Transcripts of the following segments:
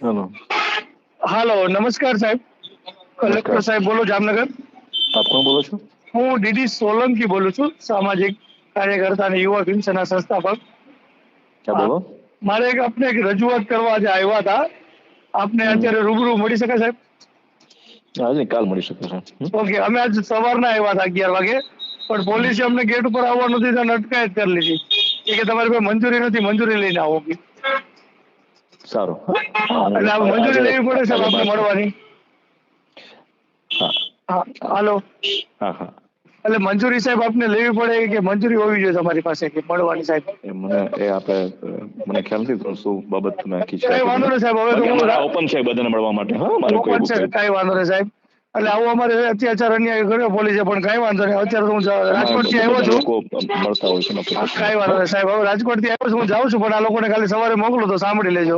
Hello હાલો નમસ્કાર સાહેબ collector નમસ્કાર. સાહેબ બોલો જામનગર આપ કોણ બોલો છો હું ડીડી સોલંકી બોલું છું સામાજિક કાર્યકર્તા અને યુવા ભીમસેના સંસ્થાપક ક્યાં બોલો મારે એક આપને એક રજૂઆત કરવા આજે આવ્યા હતા આપને અત્યારે રૂબરૂ મળી શકે સાહેબ આજે નહીં, કાલ મળી શકે છે હમ? ઓકે અમે આજ સવારના આવ્યા હતા અગિયાર વાગે પણ પોલીસે અમને ગેટ ઉપર આવવાનું નથી અને અટકાયત કરી લીધી એ કે તમારી પાસે મંજૂરી નથી મંજૂરી લઈને આવો કે સારું. એટલે મંજૂરી લેવી પડે સાહેબ આપણે મળવાની. હાલો. હા હા. એટલે મંજૂરી સાહેબ આપને લેવી પડે કે મંજૂરી હોવી જોઈએ તમારી પાસે કે મળવાની સાહેબ? મને એ આપણે મને ખ્યાલ નથી શું બાબત તમે આખી છે કઈ વાંધો નહીં સાહેબ હવે તો હું ઓપન છે બધાને મળવા માટે હા મારે કોઈ છે કઈ વાંધો નહીં સાહેબ. એટલે આવું અમારે અત્યાચાર અન્યાય કર્યો પોલીસે પણ કઈ વાંધો નહીં. અત્યારે તો હું રાજકોટથી આવ્યો છું. મળતા હોય છે કઈ વાંધો નહીં સાહેબ હવે રાજકોટથી આવ્યો છું હું જાઉં છું પણ આ લોકોને ખાલી સવારે મોકલો તો સાંભળી લેજો.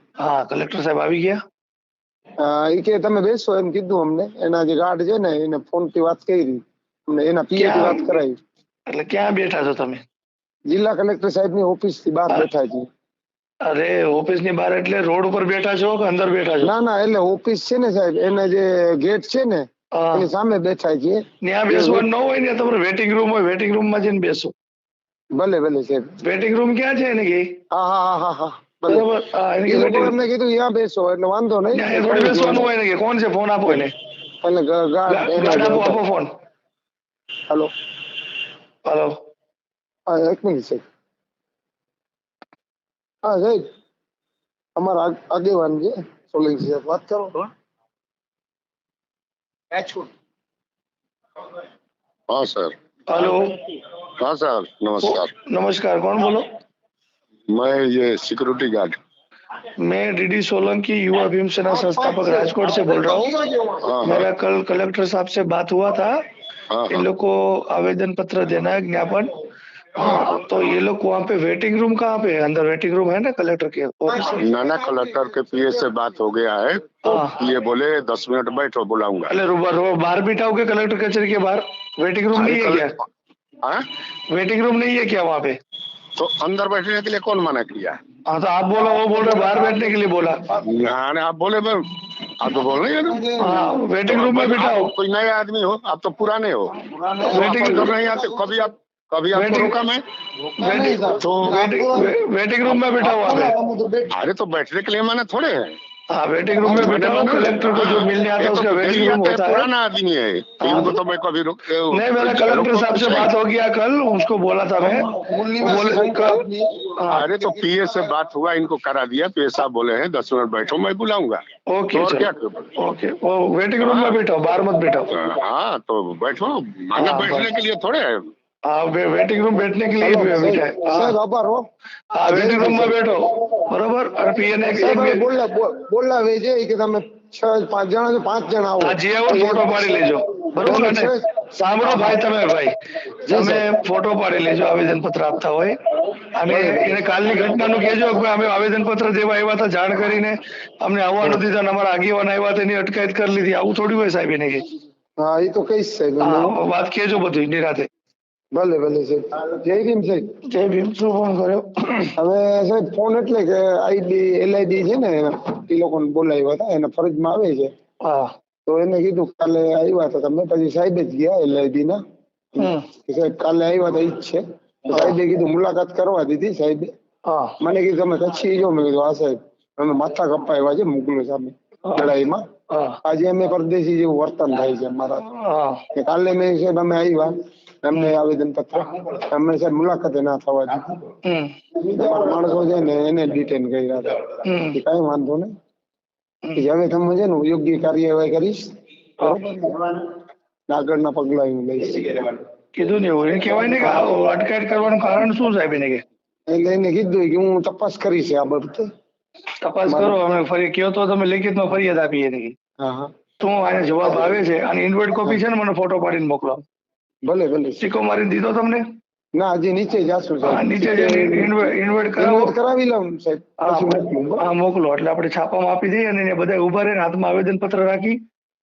હા કલેક્ટર સાહેબ આવી ગયા એ કે તમે બેસો એમ કીધું અમને એના જે ગાર્ડ છે ને એને ફોન થી વાત કરી અમને એના પીએ થી ક્યાં? વાત કરાવી એટલે ક્યાં બેઠા છો તમે જિલ્લા કલેક્ટર સાહેબ ની ઓફિસ થી બહાર બેઠા છીએ અરે ઓફિસ ની બહાર એટલે રોડ ઉપર બેઠા છો કે અંદર બેઠા છો ના ના એટલે ઓફિસ છે ને સાહેબ એના જે ગેટ છે ને હા. એની સામે બેઠા છીએ ત્યાં બેસવાનું ન હોય ને તમારે વેટિંગ રૂમ હોય વેટિંગ રૂમ માં જઈને બેસો ભલે ભલે સાહેબ વેટિંગ રૂમ ક્યાં છે એને કે હા હા હા હા વાંધો નહીં કોણ છે ફોન આપો એને આપો ફોન હલો હલો હા એક મિનિટ સાહેબ હા સાહેબ અમારા આગેવાન છે સોલંકી સાહેબ વાત કરો હા સર હલો હા સર નમસ્કાર નમસ્કાર કોણ બોલો मैं ये सिक्योरिटी गार्ड मैं डीडी सोलंकी युवा भीम सेना संस्थापक राजकोट से बोल रहा हूँ। हाँ मेरा हाँ कल कलेक्टर साहब से बात हुआ था। हाँ इन लोग को आवेदन पत्र देना है ज्ञापन। तो ये लोग वहाँ पे वेटिंग रूम कहाँ पे है? अंदर वेटिंग रूम है ना कलेक्टर के ऑफ़िस में? नाना कलेक्टर के पीए से बात हो गया है। तो। ये बोले दस मिनट बैठो बुलाऊँगा। अरे बाहर बिठाओगे कलेक्टर कचहरी के बाहर? वेटिंग रूम नहीं है क्या? वेटिंग रूम नहीं है क्या वहाँ पे? तो अंदर बैठने के लिए कौन मना किया हाँ तो आप बोला वो बोल रहे बाहर बैठने के लिए बोला हाँ आप बोले मैं आप तो बोल रहे हैं ना हाँ वेटिंग रूम में बैठा हो कोई नए आदमी हो आप तो पुराने हो वेटिंग रूम नहीं आते कभी आप कभी आपको वेटिंग- रोका मैं तो वेटिंग रूम में बैठा हुआ अरे तो बैठने के लिए मैंने थोड़े है हाँ वेटिंग रूम में बिठाओ कलेक्टर को जो मिलने आता है तो उसका वेटिंग रूम होता है। पुराना आदमी है। इनको तो मैं कभी रुक नहीं मेरा कलेक्टर साहब से बात हो गया कल उसको बोला था मैं। हाँ। अरे तो पीए से बात हुआ इनको करा दिया पीए साहब बोले हैं दस मिनट बैठो मैं बुलाऊँगा। ओके और क्या ओके वेटिंग रूम में बैठो बाहर मत बैठो। हाँ तो बैठो। माने हाँ, बैठने के लिए थोड़े વેટિંગ રૂમ બેઠને કે લીએ બેઠા સાહેબ વેટિંગ રૂમમાં બેઠો. બરોબર? અને પીએને એક બોલા બોલા વેજે કે તમે છ પાંચ જણા પાંચ જણા આવો. જે આવો ફોટો પાડી લેજો. બરોબર ને સાંભળો ભાઈ તમે ભાઈ. તમે ફોટો પાડી લેજો આવેદન પત્ર આપતા હોય. અને એને કાલની ઘટનાનું કહેજો કે અમે આવેદન પત્ર દેવા આવ્યા હતા જાણ કરીને અમને આવવા નથી દીધા અમારા આગેવાન આવ્યા તેની અટકાયત કરી લીધી. આવું થોડી હોય સાહેબ એને કે. હા એ તો કઈ સાહેબ. વાત કહેજો બધું નિરાતે ભલે ભલે સાહેબ. જય ભીમ સાહેબ. જય ભીમ શું ફોન કર્યો? હવે સાહેબ ફોન એટલે કે આઈડી એલઆઈડી છે ને એ લોકોને બોલાવ્યા હતા. એના ફરજમાં આવે છે. હા. તો એને કીધું કાલે આવ્યા હતા તમે. પછી સાહેબ જ ગયા એલઆઈડી ના. સાહેબ કાલે આવ્યા હતા ઈ જ છે. સાહેબે કીધું મુલાકાત કરવા દીધી સાહેબે. હા. મને કીધું તમે કચ્છી જો. મેં કીધું હા સાહેબ. અમે માથા કપાવ્યા છે મુગલો સામે લડાઈમાં. આજે અમે પરદેશી જેવું વર્તન થાય છે અમારા. કાલે મેં સાહેબ અમે આવ્યા. એમને આવેદન પત્ર અમે સાહેબ મુલાકાતે ના થવા દીધું. માણસો છે ને એને ડિટેન કર્યા હતા. કઈ વાંધો નહીં. હવે તમે છે ને યોગ્ય કાર્યવાહી કરીશ. આગળના પગલા હું લઈશ. કીધું ને એવું. એ કહેવાય ને કે અટકાયત કરવાનું કારણ શું સાહેબ એને કે? એટલે એને કીધું કે હું તપાસ કરીશ આ બાબતે. તપાસ કરો અમે ફરી કયો તો તમે લેખિતમાં ફરિયાદ આપીએ એની હા હા. શું આને જવાબ આવે છે? અને ઇન્વર્ટ કોપી છે ને મને ફોટો પાડીને મોકલો. ભલે ભલે. સિક્કો મારી દીધો તમને? ના હજી નીચે જાશું સાહેબ નીચે ઇન્વર્ટ કરાવો. કરાવી લઉં સાહેબ? હા મોકલો. એટલે આપણે છાપામાં આપી દઈએ અને બધા ઊભા રહીને હાથમાં આવેદન પત્ર રાખી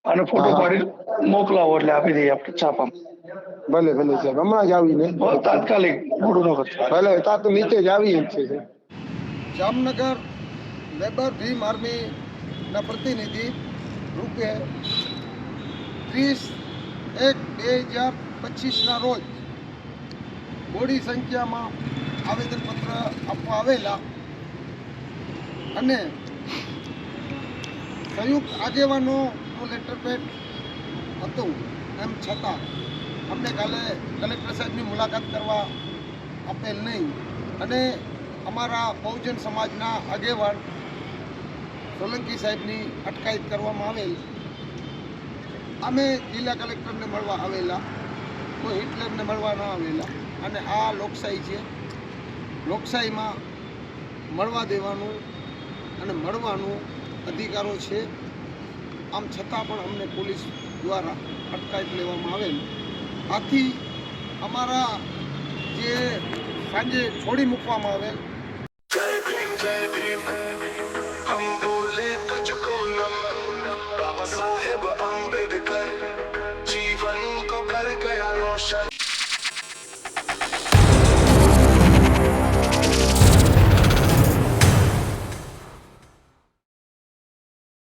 અને ફોટો પાડી મોકલાવો એટલે આપી દઈએ આપણે છાપામાં. ભલે ભલે સાહેબ. હમણાં જ આવીને. તાત્કાલિક મોડું ન કરશો ભલે તા તો નીચે જ આવી જ છે જામનગર લેબર ભીમ આર્મીના પ્રતિનિધિ રૂપે ત્રીસ એક બે હજાર પચીસના રોજ બોડી સંખ્યામાં આવેદનપત્ર આપવા આવેલા અને સંયુક્ત આગેવાનોનું લેટર પેડ હતું. એમ છતાં અમને કાલે કલેક્ટર સાહેબની મુલાકાત કરવા આપેલ નહીં. અને અમારા બહુજન સમાજના આગેવાન સોલંકી સાહેબની અટકાયત કરવામાં આવેલ. અમે જિલ્લા કલેક્ટરને મળવા આવેલા. કોઈ હિટલરને મળવા ન આવેલા. અને આ લોકશાહી છે. લોકશાહીમાં મળવા દેવાનું અને મળવાનું અધિકારો છે. આમ છતાં પણ અમને પોલીસ દ્વારા અટકાયત લેવામાં આવેલ. આથી અમારા જે સાંજે છોડી મૂકવામાં આવેલ. જય ભીમ જય ભીમ Russian